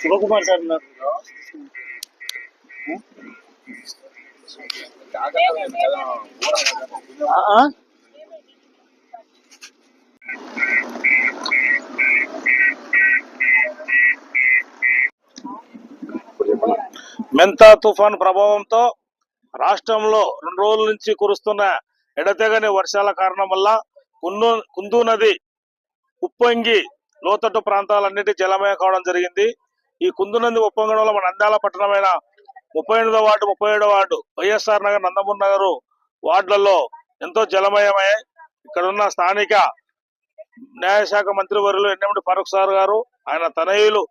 Shivakumar sir ఉన్నారు ఆ, ఆ? మెంతా తుఫాన్ ప్రభావంతో రాష్ట్రంలో రెండు రోజుల నుంచి కురుస్తున్న ఎడతెగని వర్షాల కారణం వల్ల కుందు కుందు నది ఉప్పొంగి లోతట్టు ప్రాంతాలన్నిటి జలమయం కావడం జరిగింది. ఈ కుందు నది ఉప్పొంగడం వల్ల మన అందాల పట్టణమైన ముప్పై ఎనిమిదో వార్డు ముప్పై ఏడో వార్డు వైఎస్ఆర్ నగర్ నందమూరి నగరు వార్డులలో ఎంతో జలమయమయ్యాయి. ఇక్కడ ఉన్న స్థానిక న్యాయశాఖ మంత్రి వర్యులు ఎన్నెమిటి ఫరూక్ సార్ గారు ఆయన తనయులు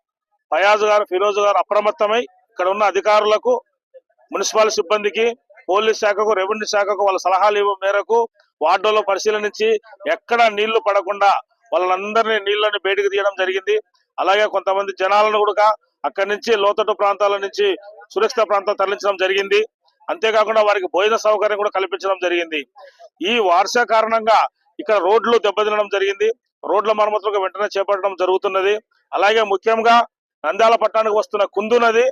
ఫయాజ్ గారు ఫిరోజ్ గారు అప్రమత్తమై ఇక్కడ ఉన్న అధికారులకు మున్సిపల్ సిబ్బందికి పోలీస్ శాఖకు రెవెన్యూ శాఖకు వాళ్ళ సలహాలు ఇవ్వ మేరకు వార్డులో పరిశీలనించి ఎక్కడ నీళ్ళు పడకుండా వాళ్ళందరినీ నీళ్ళని బయటకు తీయడం జరిగింది. అలాగే కొంతమంది జనాలను కూడా అక్కడి నుంచి లోతట్టు ప్రాంతాల నుంచి సురక్షిత ప్రాంతం తరలించడం జరిగింది. అంతేకాకుండా వారికి భోజన సౌకర్యం కూడా కల్పించడం జరిగింది. ఈ వార్ష కారణంగా ఇక్కడ రోడ్లు దెబ్బతినడం జరిగింది. రోడ్ల మరమ్మతులకు వెంటనే చేపట్టడం జరుగుతున్నది. అలాగే ముఖ్యంగా నంద్యాల పట్టణానికి వస్తున్న కుందు నది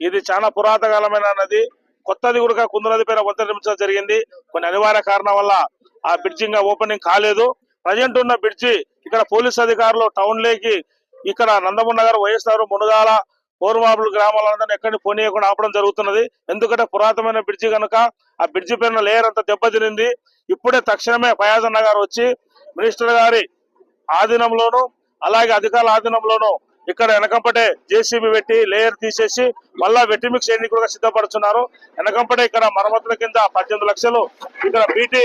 ఇది చాలా పురాతకాలమైన నది. కొత్తది కూడా కుందు నది పైన నిమిషం జరిగింది. కొన్ని అనివార్య కారణం వల్ల ఆ బ్రిడ్జి ఇంకా ఓపెనింగ్ కాలేదు. ప్రజెంట్ ఉన్న బ్రిడ్జి ఇక్కడ పోలీస్ అధికారులు టౌన్ లేకి ఇక్కడ నందమూర్ నగర్ వైఎస్ఆర్ మునుగాల పౌర్మాబులు గ్రామాలందరినీ ఎక్కడిని పోనీయకుండా ఆపడం జరుగుతున్నది. ఎందుకంటే పురాతనమైన బ్రిడ్జి కనుక ఆ బ్రిడ్జి పైన లేయర్ అంతా దెబ్బతినింది. ఇప్పుడే తక్షణమే ఫయాజన్న గారు వచ్చి మినిస్టర్ గారి ఆధీనంలోను అలాగే అధికారుల ఆధీనంలోను ఇక్కడ వెనకంపటే జేసీబీ పెట్టి లేయర్ తీసేసి మళ్ళా వెట్టిమిక్స్ చేయడానికి కూడా సిద్ధపడుతున్నారు. వెనకంపటే ఇక్కడ మరమ్మతుల కింద పద్దెనిమిది లక్షలు ఇక్కడ బీటీ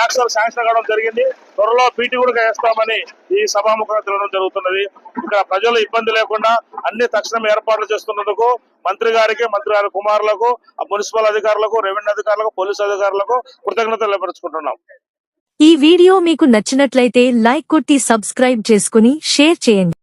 యాక్సల్ శాంక్షన్ కావడం జరిగింది. త్వరలో బీటీ కూడా వేస్తామని ఈ సభాముఖంగా తెలవడం జరుగుతున్నది. ఇక్కడ ప్రజలు ఇబ్బంది లేకుండా అన్ని తక్షణం ఏర్పాట్లు చేస్తున్నందుకు మంత్రి గారికి మంత్రి గారి కుమారులకు మున్సిపల్ అధికారులకు రెవెన్యూ అధికారులకు పోలీసు అధికారులకు కృతజ్ఞతలు తెలియపరుచుకుంటున్నాం ఈ వీడియో మీకు నచ్చినట్లయితే లైక్ కొట్టి సబ్స్క్రైబ్ చేసుకుని షేర్ చేయండి.